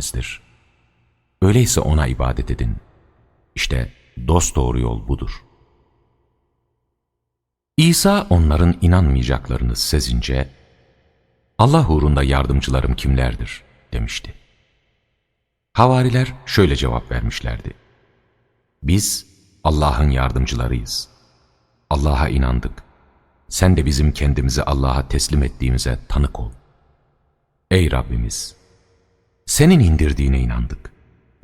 Rabbinizdir. Öyleyse ona ibadet edin. İşte dosdoğru yol budur. İsa onların inanmayacaklarını sezince, Allah uğrunda yardımcılarım kimlerdir demişti. Havariler şöyle cevap vermişlerdi. Biz Allah'ın yardımcılarıyız. Allah'a inandık. Sen de bizim kendimizi Allah'a teslim ettiğimize tanık ol. Ey Rabbimiz! Senin indirdiğine inandık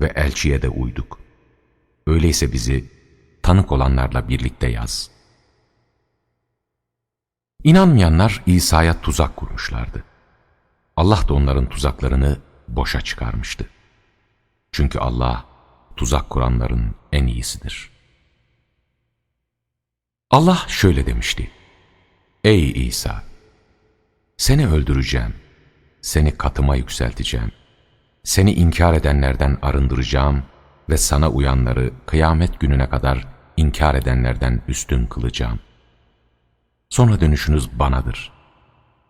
ve elçiye de uyduk. Öyleyse bizi tanık olanlarla birlikte yaz. İnanmayanlar İsa'ya tuzak kurmuşlardı. Allah da onların tuzaklarını boşa çıkarmıştı. Çünkü Allah tuzak kuranların en iyisidir. Allah şöyle demişti. Ey İsa! Seni öldüreceğim, seni katıma yükselteceğim, seni inkar edenlerden arındıracağım ve sana uyanları kıyamet gününe kadar inkar edenlerden üstün kılacağım. Sonra dönüşünüz banadır.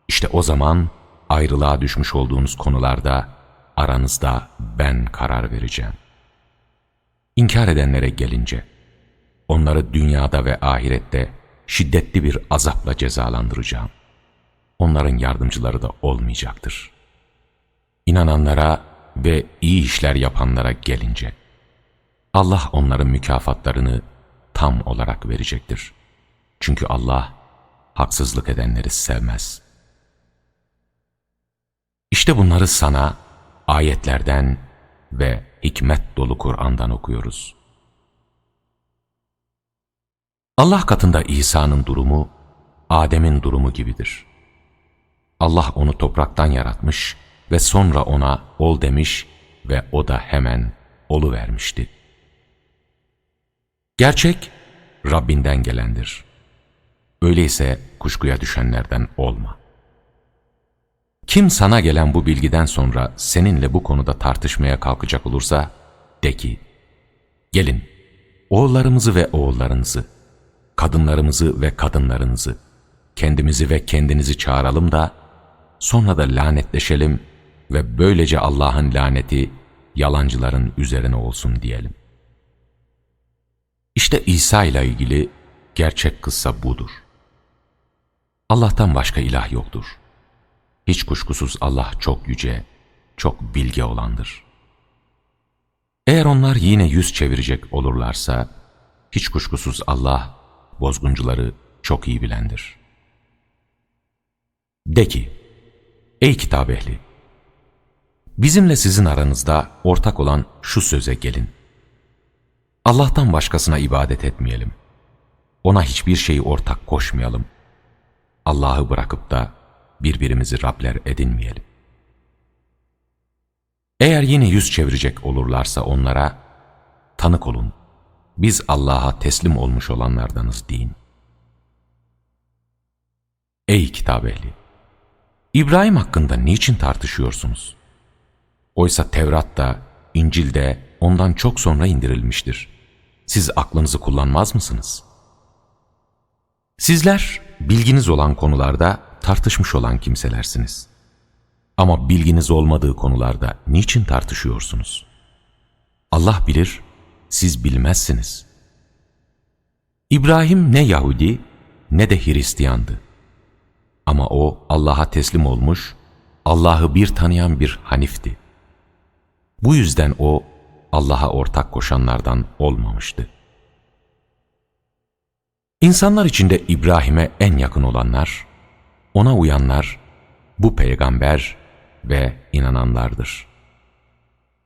İşte o zaman ayrılığa düşmüş olduğunuz konularda aranızda ben karar vereceğim. İnkar edenlere gelince, onları dünyada ve ahirette şiddetli bir azapla cezalandıracağım. Onların yardımcıları da olmayacaktır. İnananlara ve iyi işler yapanlara gelince, Allah onların mükafatlarını tam olarak verecektir. Çünkü Allah haksızlık edenleri sevmez. İşte bunları sana ayetlerden ve hikmet dolu Kur'an'dan okuyoruz. Allah katında İsa'nın durumu, Adem'in durumu gibidir. Allah onu topraktan yaratmış ve sonra ona ol demiş ve o da hemen olu vermişti. Gerçek Rabbinden gelendir. Öyleyse kuşkuya düşenlerden olma. Kim sana gelen bu bilgiden sonra seninle bu konuda tartışmaya kalkacak olursa, de ki, gelin, oğullarımızı ve oğullarınızı, kadınlarımızı ve kadınlarınızı, kendimizi ve kendinizi çağıralım da, sonra da lanetleşelim ve böylece Allah'ın laneti yalancıların üzerine olsun diyelim. İşte İsa ile ilgili gerçek kıssa budur. Allah'tan başka ilah yoktur. Hiç kuşkusuz Allah çok yüce, çok bilge olandır. Eğer onlar yine yüz çevirecek olurlarsa, hiç kuşkusuz Allah bozguncuları çok iyi bilendir. De ki, ey kitap ehli! Bizimle sizin aranızda ortak olan şu söze gelin. Allah'tan başkasına ibadet etmeyelim. Ona hiçbir şeyi ortak koşmayalım. Allah'ı bırakıp da birbirimizi Rabler edinmeyelim. Eğer yine yüz çevirecek olurlarsa onlara, tanık olun, biz Allah'a teslim olmuş olanlardanız deyin. Ey kitap ehli! İbrahim hakkında niçin tartışıyorsunuz? Oysa Tevrat da, İncil de ondan çok sonra indirilmiştir. Siz aklınızı kullanmaz mısınız? Sizler bilginiz olan konularda tartışmış olan kimselersiniz. Ama bilginiz olmadığı konularda niçin tartışıyorsunuz? Allah bilir, siz bilmezsiniz. İbrahim ne Yahudi ne de Hristiyandı. Ama o Allah'a teslim olmuş, Allah'ı bir tanıyan bir Hanif'ti. Bu yüzden o Allah'a ortak koşanlardan olmamıştı. İnsanlar içinde İbrahim'e en yakın olanlar, ona uyanlar, bu peygamber ve inananlardır.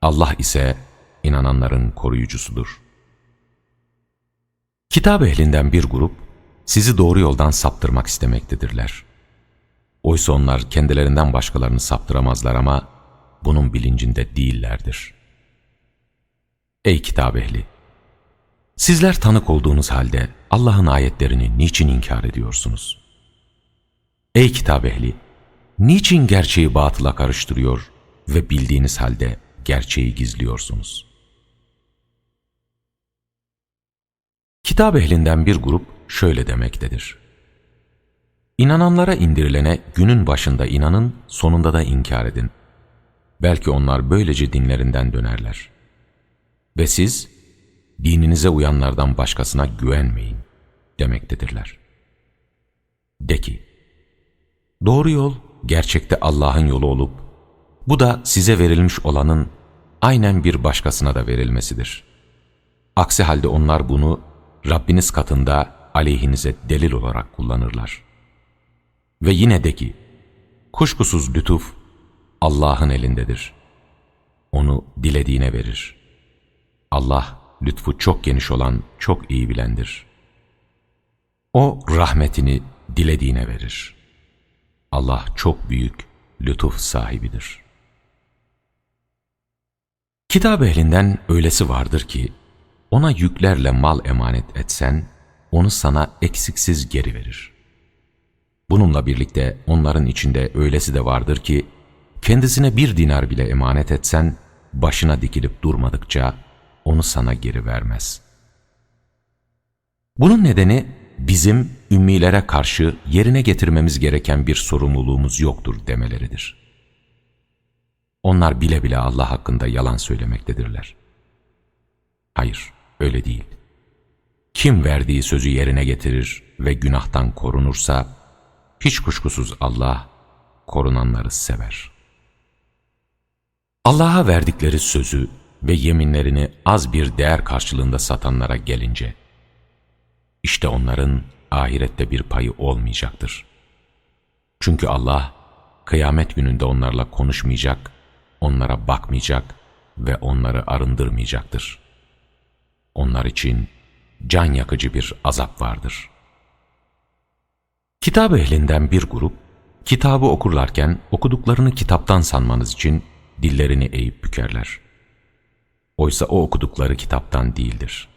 Allah ise inananların koruyucusudur. Kitap ehlinden bir grup, sizi doğru yoldan saptırmak istemektedirler. Oysa onlar kendilerinden başkalarını saptıramazlar ama bunun bilincinde değillerdir. Ey kitap ehli! Sizler tanık olduğunuz halde Allah'ın ayetlerini niçin inkar ediyorsunuz? Ey kitap ehli! Niçin gerçeği batıla karıştırıyor ve bildiğiniz halde gerçeği gizliyorsunuz? Kitap ehlinden bir grup şöyle demektedir. İnananlara indirilene günün başında inanın, sonunda da inkar edin. Belki onlar böylece dinlerinden dönerler. Ve siz, dininize uyanlardan başkasına güvenmeyin demektedirler. De ki, doğru yol gerçekte Allah'ın yolu olup, bu da size verilmiş olanın aynen bir başkasına da verilmesidir. Aksi halde onlar bunu Rabbiniz katında aleyhinize delil olarak kullanırlar. Ve yine de ki, kuşkusuz lütuf Allah'ın elindedir. Onu dilediğine verir. Allah lütfu çok geniş olan, çok iyi bilendir. O rahmetini dilediğine verir. Allah çok büyük, lütuf sahibidir. Kitap ehlinden öylesi vardır ki, ona yüklerle mal emanet etsen, onu sana eksiksiz geri verir. Bununla birlikte onların içinde öylesi de vardır ki, kendisine bir dinar bile emanet etsen, başına dikilip durmadıkça onu sana geri vermez. Bunun nedeni bizim ümmilere karşı yerine getirmemiz gereken bir sorumluluğumuz yoktur demeleridir. Onlar bile bile Allah hakkında yalan söylemektedirler. Hayır, öyle değil. Kim verdiği sözü yerine getirir ve günahtan korunursa, hiç kuşkusuz Allah korunanları sever. Allah'a verdikleri sözü ve yeminlerini az bir değer karşılığında satanlara gelince, işte onların ahirette bir payı olmayacaktır. Çünkü Allah, kıyamet gününde onlarla konuşmayacak, onlara bakmayacak ve onları arındırmayacaktır. Onlar için can yakıcı bir azap vardır. Kitap ehlinden bir grup, kitabı okurlarken okuduklarını kitaptan sanmanız için dillerini eğip bükerler. Oysa o okudukları kitaptan değildir.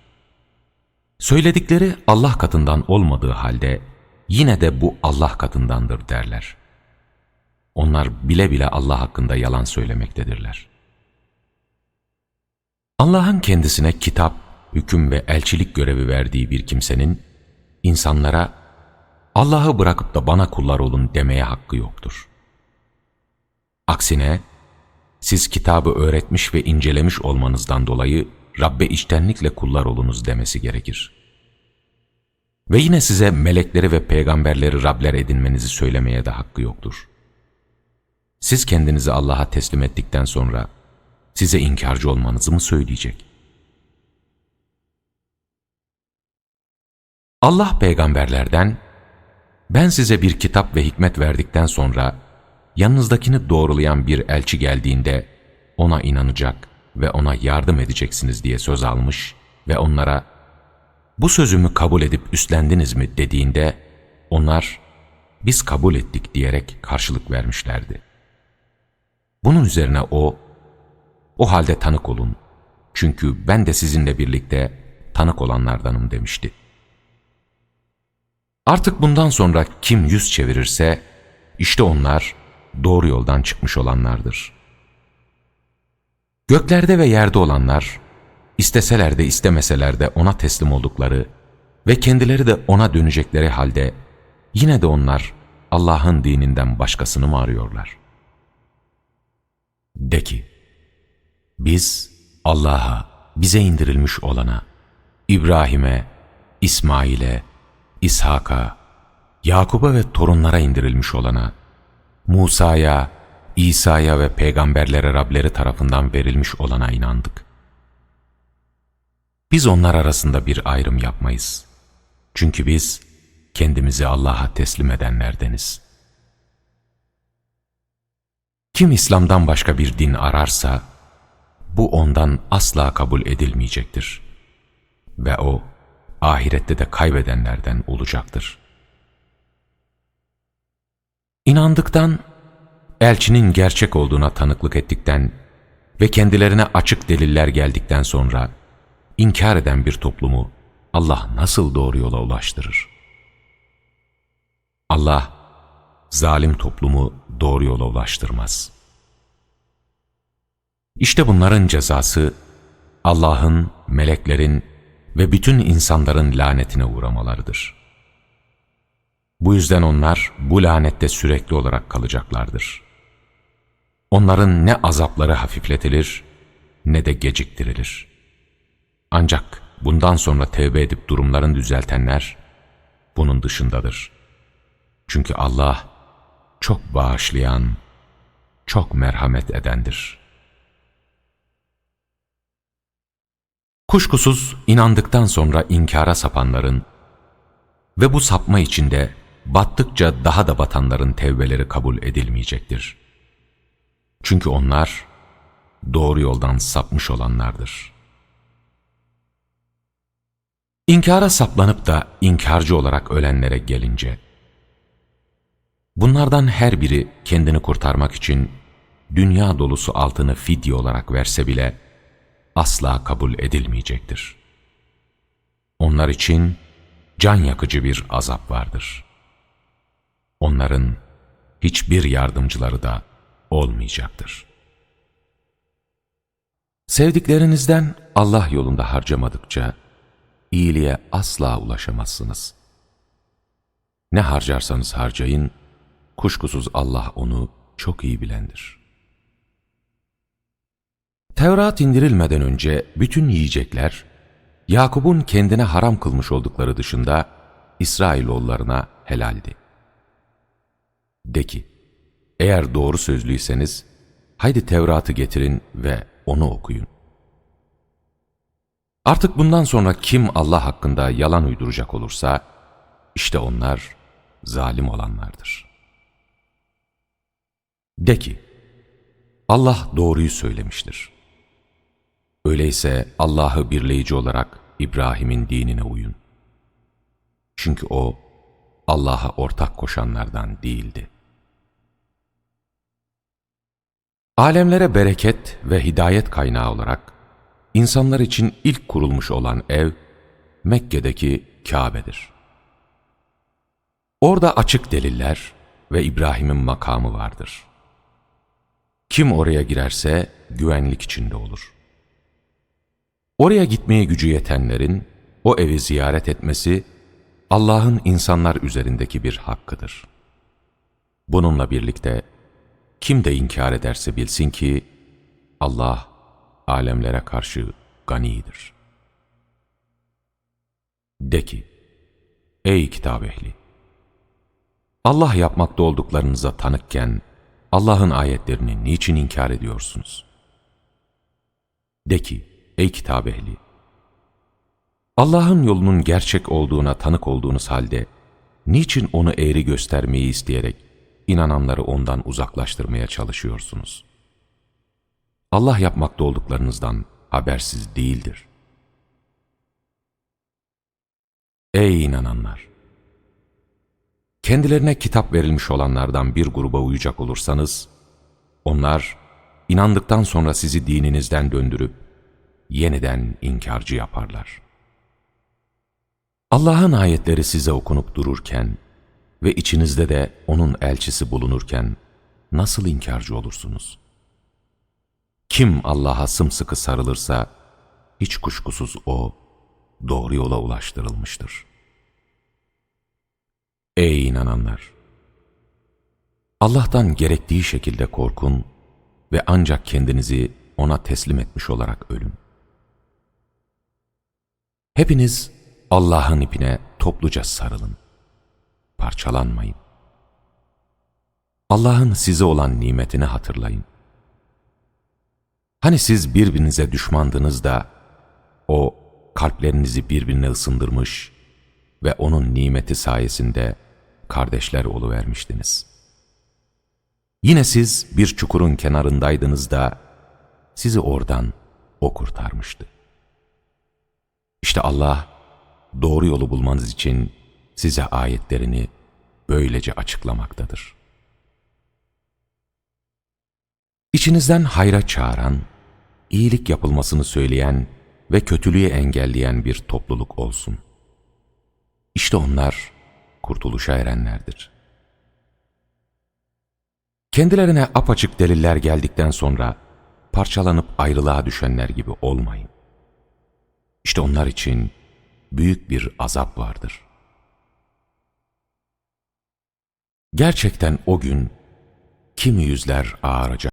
Söyledikleri Allah katından olmadığı halde yine de bu Allah katındandır derler. Onlar bile bile Allah hakkında yalan söylemektedirler. Allah'ın kendisine kitap, hüküm ve elçilik görevi verdiği bir kimsenin insanlara Allah'ı bırakıp da bana kullar olun demeye hakkı yoktur. Aksine siz kitabı öğretmiş ve incelemiş olmanızdan dolayı Rabbe içtenlikle kullar olunuz demesi gerekir. Ve yine size melekleri ve peygamberleri Rabler edinmenizi söylemeye de hakkı yoktur. Siz kendinizi Allah'a teslim ettikten sonra size inkarcı olmanızı mı söyleyecek? Allah peygamberlerden, ben size bir kitap ve hikmet verdikten sonra yanınızdakini doğrulayan bir elçi geldiğinde ona inanacak ve ona yardım edeceksiniz diye söz almış ve onlara bu sözümü kabul edip üstlendiniz mi dediğinde onlar biz kabul ettik diyerek karşılık vermişlerdi. Bunun üzerine o, o halde tanık olun çünkü ben de sizinle birlikte tanık olanlardanım demişti. Artık bundan sonra kim yüz çevirirse işte onlar doğru yoldan çıkmış olanlardır. Göklerde ve yerde olanlar, isteseler de istemeseler de ona teslim oldukları ve kendileri de ona dönecekleri halde yine de onlar Allah'ın dininden başkasını mı arıyorlar? De ki, biz Allah'a, bize indirilmiş olana, İbrahim'e, İsmail'e, İshak'a, Yakub'a ve torunlara indirilmiş olana, Musa'ya, İsa'ya ve peygamberlere Rableri tarafından verilmiş olana inandık. Biz onlar arasında bir ayrım yapmayız. Çünkü biz kendimizi Allah'a teslim edenlerdeniz. Kim İslam'dan başka bir din ararsa, bu ondan asla kabul edilmeyecektir. Ve o, ahirette de kaybedenlerden olacaktır. İnandıktan, elçinin gerçek olduğuna tanıklık ettikten ve kendilerine açık deliller geldikten sonra inkar eden bir toplumu Allah nasıl doğru yola ulaştırır? Allah, zalim toplumu doğru yola ulaştırmaz. İşte bunların cezası, Allah'ın, meleklerin ve bütün insanların lanetine uğramalarıdır. Bu yüzden onlar bu lanette sürekli olarak kalacaklardır. Onların ne azapları hafifletilir ne de geciktirilir. Ancak bundan sonra tevbe edip durumlarını düzeltenler bunun dışındadır. Çünkü Allah çok bağışlayan, çok merhamet edendir. Kuşkusuz inandıktan inkara inkara sapanların ve bu sapma içinde battıkça daha da batanların tevbeleri kabul edilmeyecektir. Çünkü onlar doğru yoldan sapmış olanlardır. İnkara saplanıp da inkarcı olarak ölenlere gelince, bunlardan her biri kendini kurtarmak için dünya dolusu altını fidye olarak verse bile asla kabul edilmeyecektir. Onlar için can yakıcı bir azap vardır. Onların hiçbir yardımcıları da olmayacaktır. Sevdiklerinizden Allah yolunda harcamadıkça iyiliğe asla ulaşamazsınız. Ne harcarsanız harcayın, kuşkusuz Allah onu çok iyi bilendir. Tevrat indirilmeden önce bütün yiyecekler, Yakup'un kendine haram kılmış oldukları dışında İsrailoğullarına helaldi. De ki, eğer doğru sözlüyseniz, haydi Tevrat'ı getirin ve onu okuyun. Artık bundan sonra kim Allah hakkında yalan uyduracak olursa, işte onlar zalim olanlardır. De ki, Allah doğruyu söylemiştir. Öyleyse Allah'ı birleyici olarak İbrahim'in dinine uyun. Çünkü o, Allah'a ortak koşanlardan değildi. Alemlere bereket ve hidayet kaynağı olarak insanlar için ilk kurulmuş olan ev Mekke'deki Kabe'dir. Orada açık deliller ve İbrahim'in makamı vardır. Kim oraya girerse güvenlik içinde olur. Oraya gitmeye gücü yetenlerin o evi ziyaret etmesi Allah'ın insanlar üzerindeki bir hakkıdır. Bununla birlikte kim de inkar ederse bilsin ki Allah alemlere karşı ganidir. De ki, ey kitap ehli! Allah yapmakta olduklarınıza tanıkken Allah'ın ayetlerini niçin inkar ediyorsunuz? De ki, ey kitap ehli! Allah'ın yolunun gerçek olduğuna tanık olduğunuz halde niçin onu eğri göstermeyi isteyerek inananları ondan uzaklaştırmaya çalışıyorsunuz. Allah yapmakta olduklarınızdan habersiz değildir. Ey inananlar! Kendilerine kitap verilmiş olanlardan bir gruba uyacak olursanız, onlar inandıktan sonra sizi dininizden döndürüp yeniden inkarcı yaparlar. Allah'ın ayetleri size okunup dururken, ve içinizde de onun elçisi bulunurken nasıl inkarcı olursunuz? Kim Allah'a sımsıkı sarılırsa hiç kuşkusuz o doğru yola ulaştırılmıştır. Ey inananlar! Allah'tan gerektiği şekilde korkun ve ancak kendinizi ona teslim etmiş olarak ölün. Hepiniz Allah'ın ipine topluca sarılın parçalanmayın. Allah'ın size olan nimetini hatırlayın. Hani siz birbirinize düşmandınız da o kalplerinizi birbirine ısındırmış ve onun nimeti sayesinde kardeşler oluvermiştiniz. Yine siz bir çukurun kenarındaydınız da sizi oradan o kurtarmıştı. İşte Allah doğru yolu bulmanız için size ayetlerini böylece açıklamaktadır. İçinizden hayra çağıran, iyilik yapılmasını söyleyen ve kötülüğü engelleyen bir topluluk olsun. İşte onlar kurtuluşa erenlerdir. Kendilerine apaçık deliller geldikten sonra parçalanıp ayrılığa düşenler gibi olmayın. İşte onlar için büyük bir azap vardır. Gerçekten o gün kimi yüzler ağaracak,